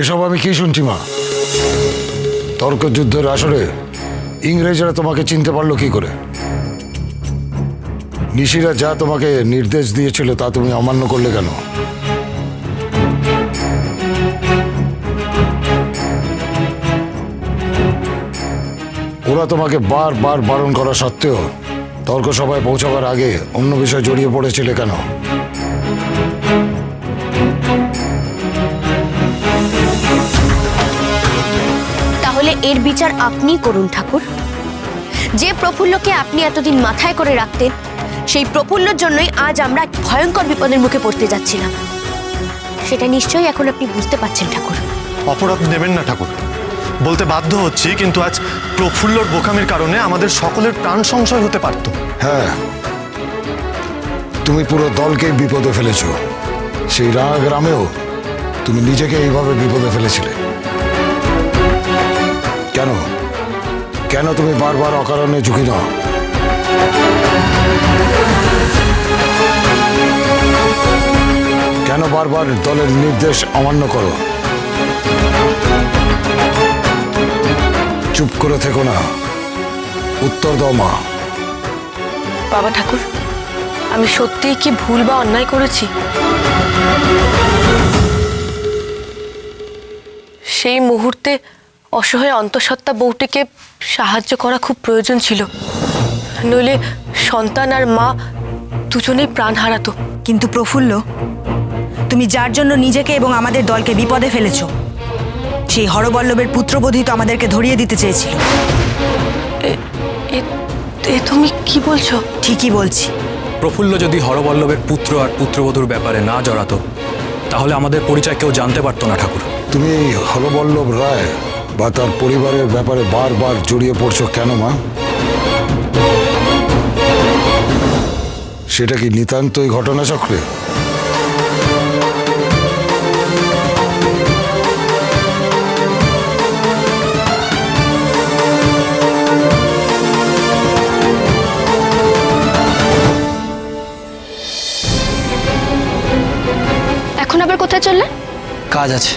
এসব আমি কি শুনছি, মা? তর্ক যুদ্ধের আসরে ইংরেজরা তোমাকে চিনতে পারল কি করে? নিশিরা যা তোমাকে নির্দেশ দিয়েছিল তা তুমি অমান্য করলে কেন? ওরা তোমাকে বারবার বারণ করা সত্ত্বেও তর্ক সভায় পৌঁছাবার আগে অন্য বিষয় জড়িয়ে পড়েছিলে কেন? এর বিচার আপনিই করুন ঠাকুর। যে প্রফুল্লকে আপনি এতদিন মাথায় করে রাখতেন সেই প্রফুল্লর জন্যই আজ আমরা ভয়ঙ্কর বিপদের মুখে পড়তে যাচ্ছিলাম। সেটা নিশ্চয়ই এখন আপনি বুঝতে পারছেন ঠাকুর। অপরাধ নেবেন না ঠাকুর। বলতে বাধ্য হচ্ছি কিন্তু আজ প্রফুল্লর বোকামের কারণে আমাদের সকলের প্রাণ সংশয় হতে পারত। হ্যাঁ। তুমি পুরো দলকে বিপদে ফেলেছো। সেই রাঙা গ্রামেও তুমি নিজেকে এইভাবে বিপদে ফেলেছিলে। কেন? কেন তুমি বারবার অকারণে ঝুঁকি নাও? কেন বারবার দলের নির্দেশ অমান্য করো? চুপ করে থেকো না। উত্তর দাও মা। বাবা ঠাকুর, আমি সত্যিই কি ভুল বা অন্যায় করেছি? সেই মুহূর্তে অসহায় অন্তঃসত্ত্বা বউটিকে সাহায্য করা খুব প্রয়োজন ছিল। নইলে সন্তান আর মা দুজনেই প্রাণ হারাতো। কিন্তু প্রফুল্ল তুমি যার জন্য নিজেকে এবং আমাদের দলকে বিপদে ফেলেছ সেই হরবল্লভের পুত্রবোধই তো আমাদেরকে ধরিয়ে দিতে চেয়েছিল। এ- এ তুমি কি বলছো? ঠিকই বলছি। প্রফুল্ল যদি হরবল্লভের পুত্র আর পুত্রবধূর ব্যাপারে না জড়াতো তাহলে আমাদের পরিচয় কেউ জানতে পারতো না ঠাকুর। তুমি হরবল্লভ রায়? বা তার পরিবারের ব্যাপারে বারবার জড়িয়ে পড়ছো কেন মা? সেটা কি নিতান্তই ঘটনাচক্রে? এখন আবার কোথায় চললে? কাজ আছে।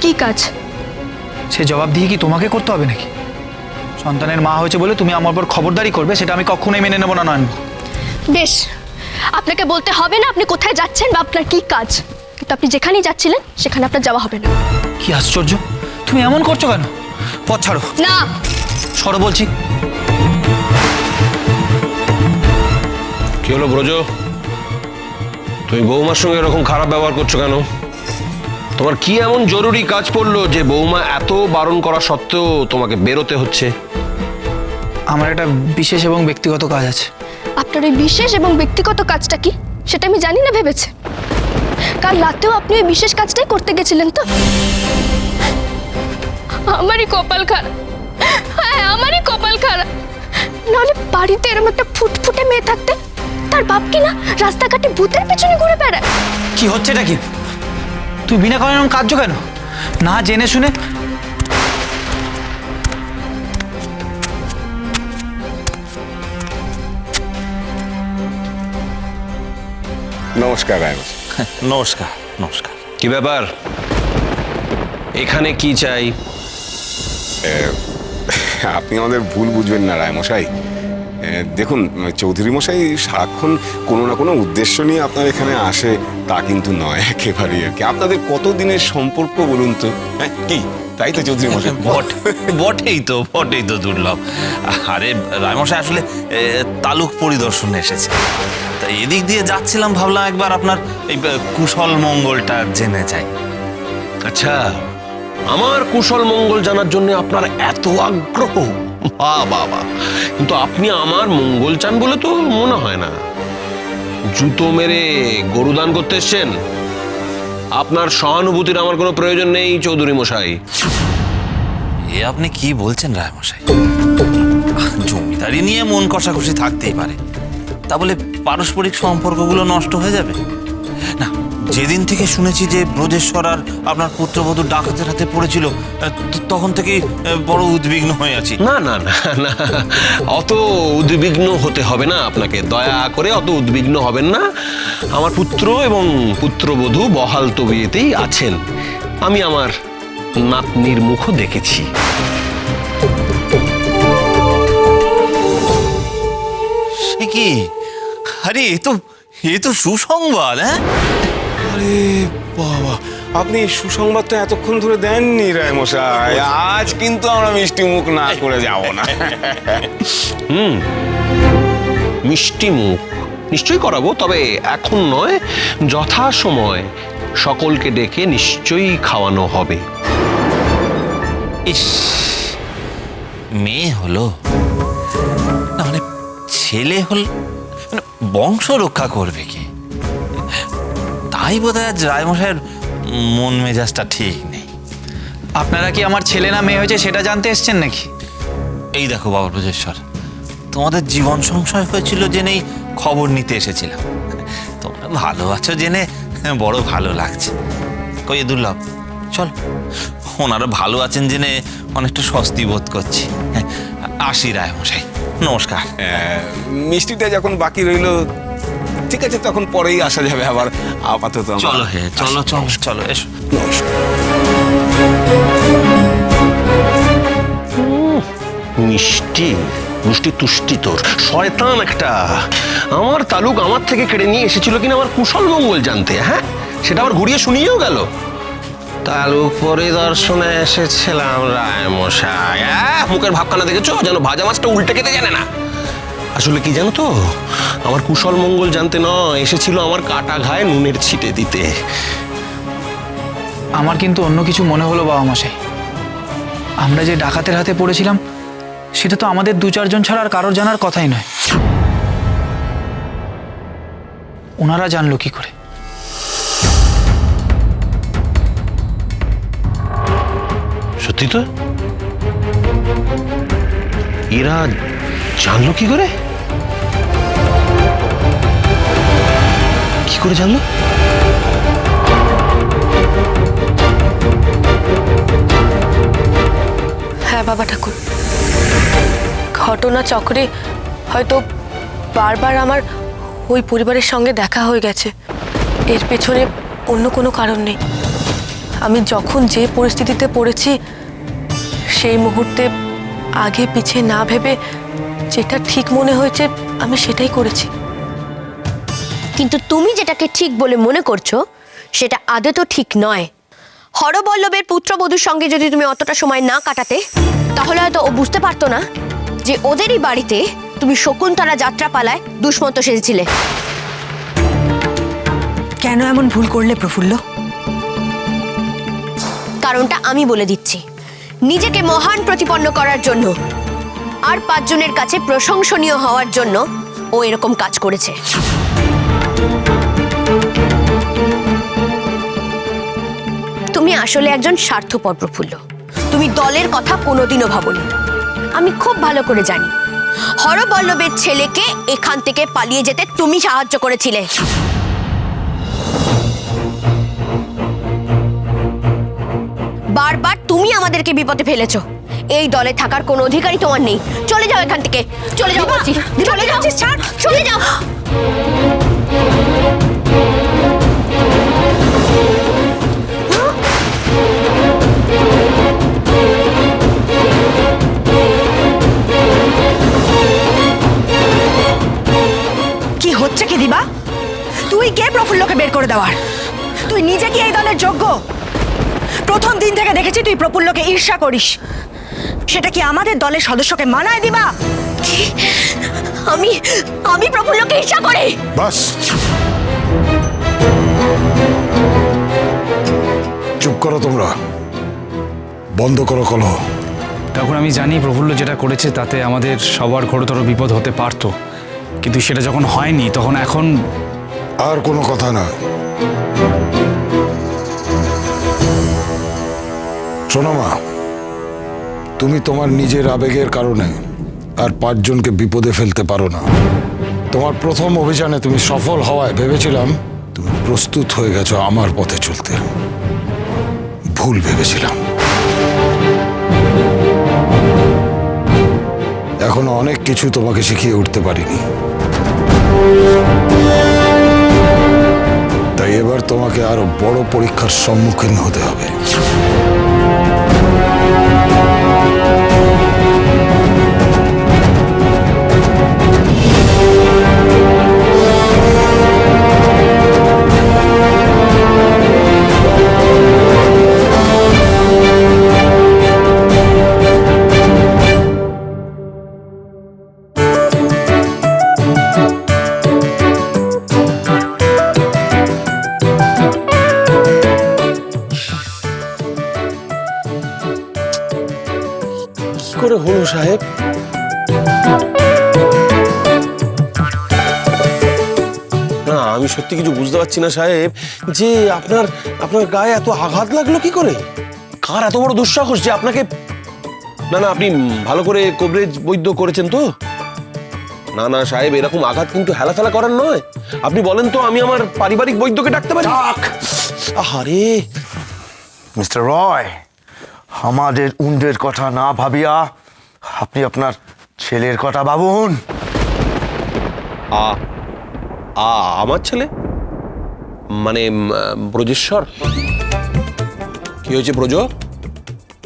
কি কাজ? সে জবাব দিয়ে কি তোমাকে করতে হবে নাকি? সন্তানের মা হয়েছে বলে তুমি আমার উপর খবরদারি করবে সেটা আমি কখনোই মেনে নেব না নয়ন। বেশ আপনাকে বলতে হবে না আপনি কোথায় যাচ্ছেন বা আপনার কি কাজ। কিন্তু আপনি যেখানেই যাচ্ছিলেন সেখানে আপনার যাওয়া হবে না। কি আশ্চর্য তুমি এমন করছ কেন? পথ ছাড়ো। না। সরো বলছি। কি হলো ব্রজ? তুমি বৌমার সঙ্গে এরকম খারাপ ব্যবহার করছ কেন? তোমার কি এমন জরুরি কাজ পড়ল যে বৌমা এত বারণ করা সত্ত্বেও তোমাকে বেরোতে হচ্ছে? আমার একটা বিশেষ এবং ব্যক্তিগত কাজ আছে। আপনার এই বিশেষ এবং ব্যক্তিগত কাজটা কি? সেটা আমি জানি না ভেবেছে। কাল রাতেও আপনি ওই বিশেষ কাজটাই করতে গেছিলেন তো? আমারই কপাল খারাপ। হ্যাঁ আমারই কপাল খারাপ। নাহলে বাড়িতে এরকম একটা ফুটফুটে মেয়ে থাকতে তার বাপ কি না রাস্তাঘাটে ভূতের পেছনে ঘুরে বেড়ায়? কি হচ্ছে এটা কি? তুই বিনা কারণে এরকম কার্য কেন? না জেনে শুনে। নমস্কার রায়মা নমস্কার নমস্কার। কি ব্যাপার? এখানে কি চাই? আপনি আমাদের ভুল বুঝবেন না রায়মশাই। এ, দেখুন চৌধুরী মশাই সারাক্ষণ কোনো না কোনো উদ্দেশ্য নিয়ে আপনার এখানে আসে তা কিন্তু নয় একেবারেই আর কি। আপনাদের কত দিনের সম্পর্ক বলুন তো? হ্যাঁ কি? তাই তো চৌধুরী মশাই। বট বটেই তো বটেই তো দুর্লভ। আরে রায়মশাই আসলে তালুক পরিদর্শনে এসেছে। তা এদিক দিয়ে যাচ্ছিলাম ভাবলাম একবার আপনার এই কুশল মঙ্গলটা জেনে যাই। আচ্ছা আমার কুশল মঙ্গল জানার জন্য আপনার এত আগ্রহ? বাহ বাহ কিন্তু আপনি আমার মঙ্গল চান বলে তো মনে হয় না। জুতো মেরে গরুদান করতে এসছেন? আপনার সহানুভূতির আমার কোনো প্রয়োজন নেই, চৌধুরী মশাই। এ আপনি কি বলছেন রায়মশাই জমিদারি নিয়ে মন কষাকষি থাকতেই পারে। তা বলে পারস্পরিক সম্পর্কগুলো নষ্ট হয়ে যাবে? না যেদিন থেকে শুনেছি যে ব্রজেশ্বর আর আপনার পুত্রবধূ ডাকাতের হাতে পড়েছিল তখন আহ, বড় উদ্বিগ্ন হয়ে আছি। না না না না অত উদ্বিগ্ন হতে হবে না আপনাকে। দয়া করে অত উদ্বিগ্ন হবেন না। আমার পুত্র এবং পুত্রবধূ বহাল তবিয়েতেই আছেন। আমি আমার নাতনির মুখও দেখেছি। কি? আরে এ তো এ তো সুসংবাদ হ্যাঁ? আরে বাবা আপনি এই সুসংবাদটা এতক্ষণ ধরে দেননি রায় মশাই আজ কিন্তু আমরা মিষ্টি মুখ না করে যাব না। হুম মিষ্টি মুখ নিশ্চয়ই করাবো তবে এখন নয় যথা সময় সকলকে ডেকে নিশ্চয়ই খাওয়ানো হবে। ইস মেয়ে হলো? না মানে ছেলে হল মানে বংশ রক্ষা করবে কি? তাই বোধ হয় আজ রায়মশাইয়ের মন মেজাজটা ঠিক নেই। আপনারা কি আমার ছেলে না মেয়ে হয়েছে সেটা জানতে এসছেন নাকি? এই দেখো বাবা ব্রজেশ্বর তোমাদের জীবন সংশয় হয়েছিল জেনেই খবর নিতে এসেছিলাম। তোমরা ভালো আছো জেনে বড় ভালো লাগছে। কই দুর্লভ চল। ওনারা ভালো আছেন জেনে অনেকটা স্বস্তি বোধ করছি। হ্যাঁ, আসি রায় মশাই নমস্কার মিষ্টিটা যখন বাকি রইল ঠিক আছে তখন পরেই আসা যাবে আবার আপাতত চলো হে চলো চলো চলো এসো। মিষ্টি মিষ্টি তুষ্টি তোর। শয়তান একটা। আমার তালুক আমার থেকে কেড়ে নিয়ে এসেছিল কিনা আমার কুশল মঙ্গল জানতে হ্যাঁ? সেটা আবার ঘুরিয়ে শুনিয়েও গেল। তালুক পরিদর্শনে এসেছিলাম রায় মশাই মুখের ভাবখানা দেখেছ? যেন ভাজা মাছটা উল্টে খেতে জানে না। আসলে কি জানো তো? আমার কুশল মঙ্গল জানতে নয় এসেছিল আমার কাটা ঘায়ে নুনের ছিটে দিতে। আমার কিন্তু অন্য কিছু মনে হলো বাবা মশাই। আমরা যে ডাকাতের হাতে পড়েছিলাম সেটা তো আমাদের দু চারজন ছাড়া আর কারোর জানার কথাই নয়। ওনারা জানলো কি করে? সত্যি তো? এরা জানলো কি করে? করে জানলো? হ্যাঁ বাবা ঠাকুর। ঘটনা চক্রে হয়তো বারবার আমার ওই পরিবারের সঙ্গে দেখা হয়ে গেছে। এর পেছনে অন্য কোনো কারণ নেই। আমি যখন যে পরিস্থিতিতে পড়েছি, সেই মুহূর্তে আগে পিছে না ভেবে যেটা ঠিক মনে হয়েছে, আমি সেটাই করেছি। কিন্তু তুমি যেটাকে ঠিক বলে মনে করছ সেটা আদে তো ঠিক নয়। হরবল্লভের পুত্রবধূর সঙ্গে যদি তুমি অতটা সময় না কাটাতে তাহলে হয়তো ও বুঝতে পারতো না যে ওদেরই বাড়িতে তুমি শকুন্তলা যাত্রা পালায় দুষ্মন্ত সেজেছিলে। কেন এমন ভুল করলে প্রফুল্ল? কারণটা আমি বলে দিচ্ছি। নিজেকে মহান প্রতিপন্ন করার জন্য আর পাঁচজনের কাছে প্রশংসনীয় হওয়ার জন্য ও এরকম কাজ করেছে। তুমি আসলে একজন স্বার্থপর প্রফুল্ল। তুমি দলের কথা কোনোদিনও ভাবনি। আমি খুব ভালো করে জানি। হরবল্লভের ছেলেকে এখান থেকে পালিয়ে যেতে তুমি সাহায্য করেছিলে। বারবার তুমি আমাদেরকে বিপদে ফেলেছ। এই দলে থাকার কোনো অধিকারই তোমার নেই। চলে যাও এখান থেকে। চলে যাও চলে যাও। চলে যাও। দিবা? তুই কে প্রফুল্লকে বের করে দেওয়ার? তুই নিজে কি এই দলের যোগ্য? প্রথম দিন থেকে দেখেছি তুই প্রফুল্লকে ঈর্ষা করিস। সেটা কি আমাদের দলের সদস্যকে মানায় দিবা? আমি আমি প্রফুল্লকে ঈর্ষা করি। বাস। চুপ করো তোমরা। বন্ধ করো কলহ। তখন আমি জানি প্রফুল্ল যেটা করেছে তাতে আমাদের সবার ঘোরতর বিপদ হতে পারতো। কিন্তু সেটা যখন হয়নি, তখন এখন আর কোনো কথা না। শোনো মা, তুমি তোমার নিজের আবেগের কারণে আর পাঁচজনকে বিপদে ফেলতে পারো না। তোমার প্রথম অভিযানে তুমি সফল হওয়ায় ভেবেছিলাম তুমি প্রস্তুত হয়ে গেছো আমার পথে চলতে। ভুল ভেবেছিলাম। এখনও অনেক কিছু তোমাকে শিখিয়ে উঠতে পারিনি। তাই এবার তোমাকে আরও বড় পরীক্ষার সম্মুখীন হতে হবে। করে হলো সাহেব। না আমি সত্যি কিছু বুঝতে পারছি না সাহেব যে আপনার আপনার গায়ে এত আঘাত লাগল কি করে? কার এত বড় দুঃসাহস যে আপনাকে না না আপনি ভালো করে কবরেজ বৈদ্য করেছেন তো? না না সাহেব এরকম আঘাত কিন্তু হেলা হেলাফেলা করার নয়। আপনি বলেন তো আমি আমার পারিবারিক বৈদ্যকে ডাকতে পারি। আহারে। মিস্টার রয় আমাদের উন্ডের কথা না ভাবিয়া আপনি আপনার ছেলের কথা ভাবুন। আ আমার ছেলে? মানে ব্রজেশ্বর? কি হয়েছে ব্রজ?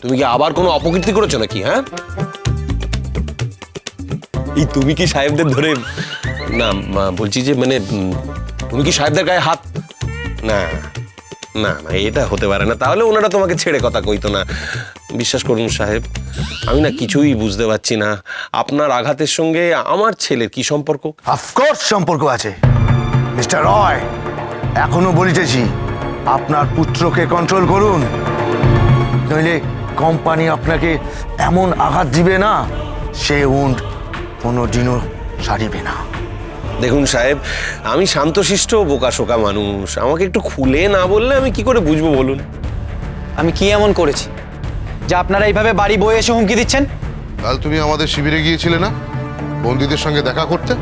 তুমি কি আবার কোনো অপকীর্তি করেছ নাকি হ্যাঁ? এই তুমি কি সাহেবদের ধরে, না বলছি যে মানে তুমি কি সাহেবদের গায়ে হাত? না না না, এটা হতে পারে না। তাহলে ওনারা তোমাকে ছেড়ে কথা কইতো না। বিশ্বাস করুন সাহেব আমি না কিছুই বুঝতে পারছি না। আপনার আঘাতের সঙ্গে আমার ছেলের কি সম্পর্ক? অফকোর্স সম্পর্ক আছে। মিস্টার রয় এখনও বলিতেছি আপনার পুত্রকে কন্ট্রোল করুন। নইলে কোম্পানি আপনাকে এমন আঘাত দিবে না সে উন্ড কোনো দিনও সারিবে না। দেখুন সাহেব আমি শান্তশিষ্ট বোকা শোকা মানুষ। আমাকে একটু খুলে না বললে আমি কি করে বুঝব বলুন? আমি কি এমন করেছি? যে আপনারা এইভাবে বাড়ি বয়ে এসে হুমকি দিচ্ছেন? কাল তুমি আমাদের শিবিরে গিয়েছিলে না? বন্দীদের সঙ্গে দেখা করতে?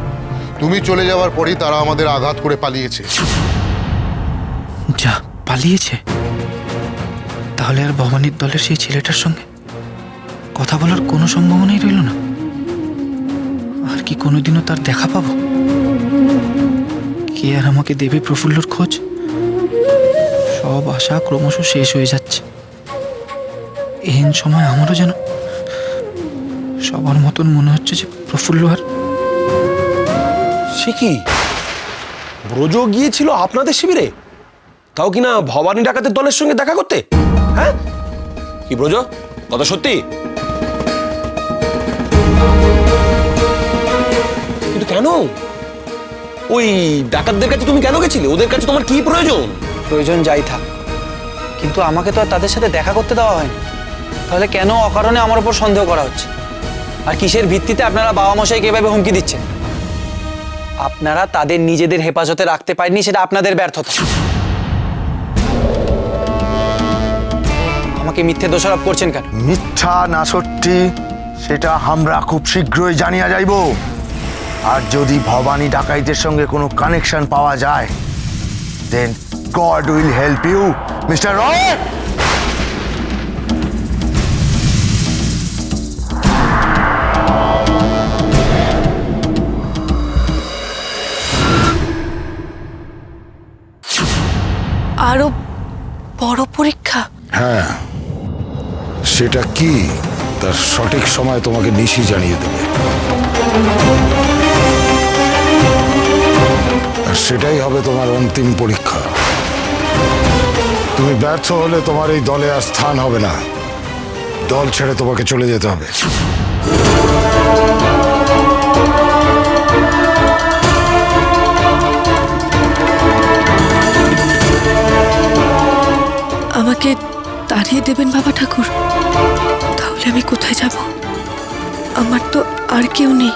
তুমি চলে যাওয়ার পরেই তারা আমাদের আঘাত করে পালিয়েছে। যা পালিয়েছে? তাহলে আর ভবানীর দলের সেই ছেলেটার সঙ্গে কথা বলার কোনো সম্ভাবনাই রইল না? আর কি কোনোদিনও তার দেখা পাবো? কে আর আমাকে দেবে প্রফুল্লর খোঁজ? সব আশা ক্রমশ শেষ হয়ে যাচ্ছে। এহেন সময় আমারও যেন সবার মতন মনে হচ্ছে যে প্রফুল্ল আর সে কি? ব্রজ গিয়েছিল আপনাদের শিবিরে? তাও কিনা ভবানী ডাকাতের দলের সঙ্গে দেখা করতে? হ্যাঁ? কি ব্রজ? কথা সত্যি? কিন্তু কেন? ওই ডাকাতদের কাছে তুমি কেন গেছিলে? ওদের কাছে তোমার কি প্রয়োজন? প্রয়োজন যাই থাক। কিন্তু আমাকে তো আর তাদের সাথে দেখা করতে দেওয়া হয়নি। তাহলে কেন অকারণে আমার উপর সন্দেহ করা হচ্ছে? আর কিসের ভিত্তিতে আপনারা বাবা মশাইকে এভাবে হুমকি দিচ্ছেন? আপনারা তাদের নিজেদের হেফাজতে রাখতে পারেননি, সেটা আপনাদের ব্যর্থতা। আমাকে মিথ্যে দোষারোপ করছেন কেন? মিথ্যা না সত্যি, সেটা আমরা খুব শীঘ্রই জানিয়া যাইব। আর যদি ভবানী ডাকাইতের সঙ্গে কোনো কানেকশন পাওয়া যায় then God will help you mister Roy আরও বড় পরীক্ষা? হ্যাঁ। সেটা কি? তার সঠিক সময় তোমাকে নিশি জানিয়ে দেবে। আর সেটাই হবে তোমার অন্তিম পরীক্ষা। তুমি ব্যর্থ হলে তোমার এই দলে আর স্থান হবে না। দল ছেড়ে তোমাকে চলে যেতে হবে। আমাকে তাড়িয়ে দেবেন বাবা ঠাকুর। তাহলে আমি কোথায় যাব? আমার তো আর কেউ নেই।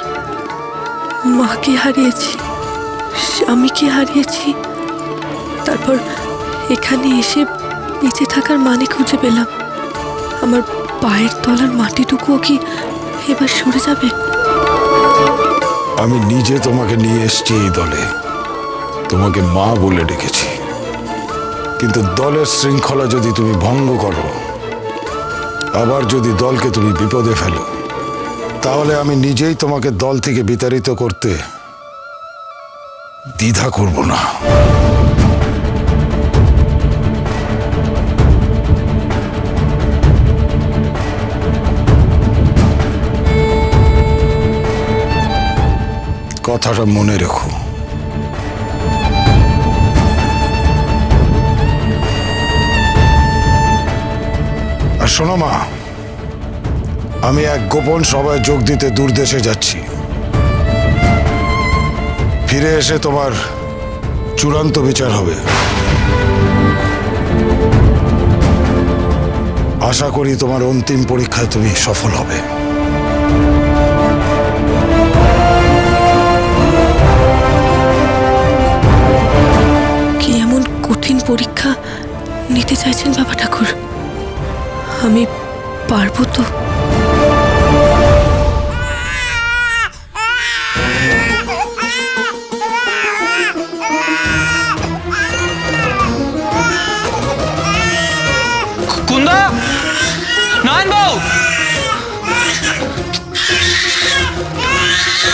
মাকে হারিয়েছি, স্বামীকে হারিয়েছি। তারপর এখানে এসে বেঁচে থাকার মানে খুঁজে পেলাম। আমার পায়ের তলার মাটিটুকুও কি এবার সরে যাবে? আমি নিজে তোমাকে নিয়ে এসেছি এই দলে। তোমাকে মা বলে ডেকেছি। কিন্তু দলের শৃঙ্খলা যদি তুমি ভঙ্গ করো, আবার যদি দলকে তুমি বিপদে ফেলো, তাহলে আমি নিজেই তোমাকে দল থেকে বিতাড়িত করতে দ্বিধা করব না। কথাটা মনে রেখো। শোনো মা, আমি এক গোপন সভায় যোগ দিতে দূরদেশে যাচ্ছি। ফিরে এসে তোমার চূড়ান্ত বিচার হবে। আশা করি তোমার অন্তিম পরীক্ষায় তুমি সফল হবে। কি এমন কঠিন পরীক্ষা নিতে চাইছেন বাবা ঠাকুর? আমি পারব তো? কুন্দা!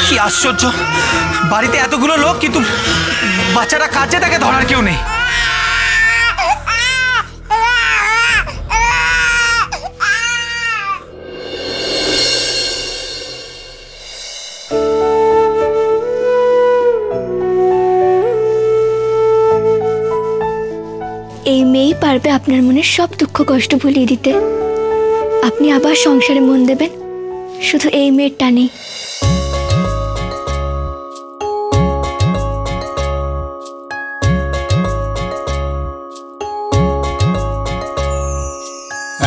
কি আশ্চর্য! বাড়িতে এতগুলো লোক, কিন্তু বাচ্চারা কাছে তাকে ধরার কেউ নেই। পারবে আপনার মনের সব দুঃখ কষ্ট ভুলিয়ে দিতে। আপনি আবার সংসারে মন দেবেন। শুধু এই মেয়ের টানেই।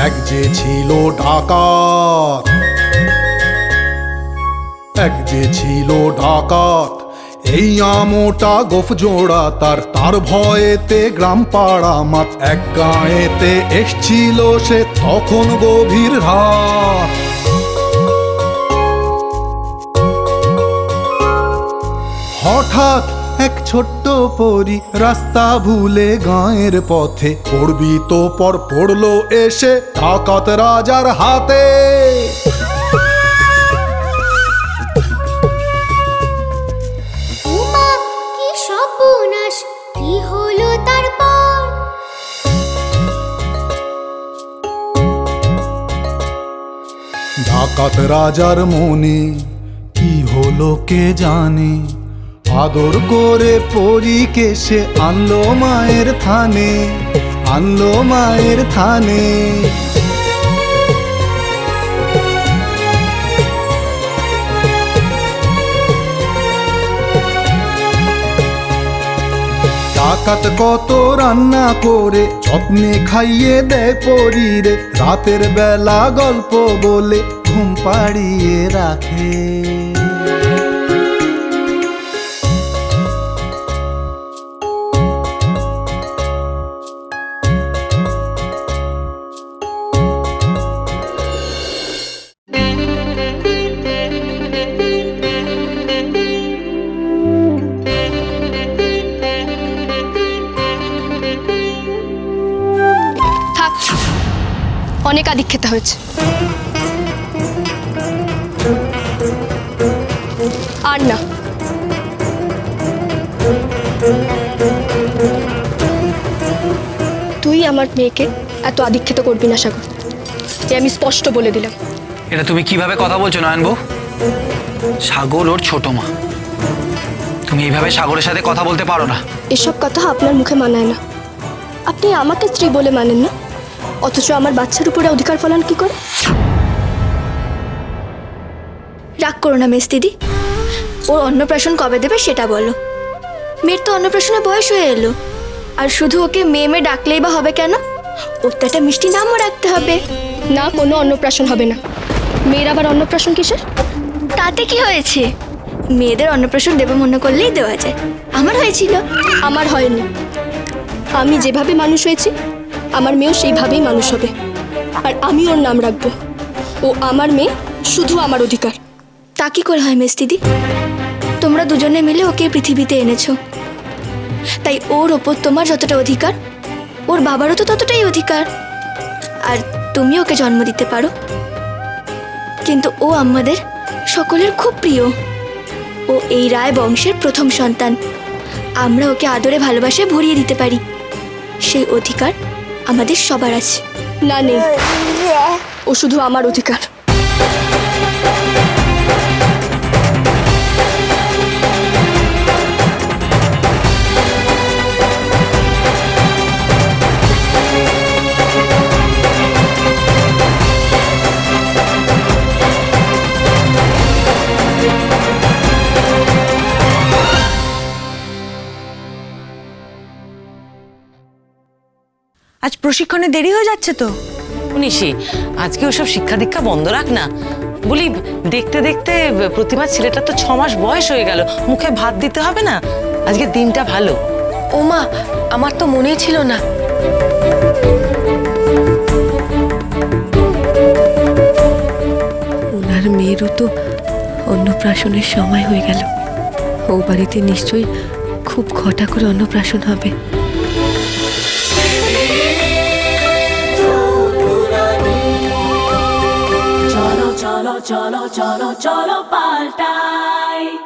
এক যে ছিল ডাকাত, এক যে ছিল ডাকাত এই আমোটা গোফ জোড়া, তার তার ভয়েতে গ্রাম পাড়া মাত এক গাঁয়েতে এসছিল সে তখন গভীর রাত। হঠাৎ এক ছোট্ট পরি রাস্তা ভুলে গাঁয়ের পথে পড়বি তো পর পড়ল এসে, ডাকাত রাজার হাতে। ডাকাত রাজার মনে, কি হলো কে জানে? আদর করে পরীকে সে আনলো মায়ের থানে, আনলো মায়ের থানে। ডাকাত কত রান্না করে যত্নে খাইয়ে দেয় পরীরে। রাতের বেলা গল্প বলে ঘুম পাড়িয়ে রাখে। অনেক আদিক খেতে হয়েছে। আর না। তুই আমার মেয়েকে এত আদিক্ষেত করবি না সাগর এ আমি স্পষ্ট বলে দিলাম। এটা তুমি কীভাবে কথা বলছো নয়ন বউ সাগর ওর ছোট মা। তুমি এইভাবে সাগরের সাথে কথা বলতে পারো না। এসব কথা আপনার মুখে মানায় না। আপনি আমাকে স্ত্রী বলে মানেন না। অথচ আমার বাচ্চার উপরে অধিকার ফলান কি করে? রাগ করো না মেস দিদি। ওর অন্নপ্রাশন কবে দেবে সেটা বলো। মেয়ের তো অন্নপ্রাশনে বয়স হয়ে এলো। আর শুধু ওকে মেয়ে মেয়ে ডাকলেই বা হবে কেন? ওর তো একটা মিষ্টি নামও রাখতে হবে। না কোনো অন্নপ্রাশন হবে না। মেয়ের আবার অন্নপ্রাশন কিসের? তাতে কি হয়েছে? মেয়েদের অন্নপ্রাশন দেবে মনে করলেই দেওয়া যায়। আমার হয়েছিল। আমার হয়নি। আমি যেভাবে মানুষ হয়েছি আমার মেয়েও সেইভাবেই মানুষ হবে। আর আমি ওর নাম রাখব। ও আমার মেয়ে শুধু আমার অধিকার। তা কি করে হয় মেস দিদি তোমরা দুজনে মিলে ওকে পৃথিবীতে এনেছো। তাই ওর ওপর তোমার যতটা অধিকার, ওর বাবারও তো ততটাই অধিকার। আর তুমি ওকে জন্ম দিতে পারো। কিন্তু ও আমাদের সকলের খুব প্রিয়। ও এই রায় বংশের প্রথম সন্তান। আমরা ওকে আদরে ভালোবাসে ভরিয়ে দিতে পারি। সেই অধিকার আমাদের সবার আছে। না নেই ও শুধু আমার অধিকার। প্রশিক্ষণে দেরি হয়ে যাচ্ছে তো। নিশি আজকে ওসব শিক্ষা দীক্ষা বন্ধ রাখ না। বলি দেখতে দেখতে প্রতিমা ছেলেটা তো ছ মাস বয়স হয়ে গেল মুখে ভাত দিতে হবে না? আজকে দিনটা ভালো। ও মা আমার তো মনেই ছিল না। ওনার মেয়েরও তো অন্নপ্রাশনের সময় হয়ে গেল। ও বাড়িতে নিশ্চয়ই খুব ঘটা করে অন্নপ্রাশন হবে। চলো চলো চলো পাল্টাই।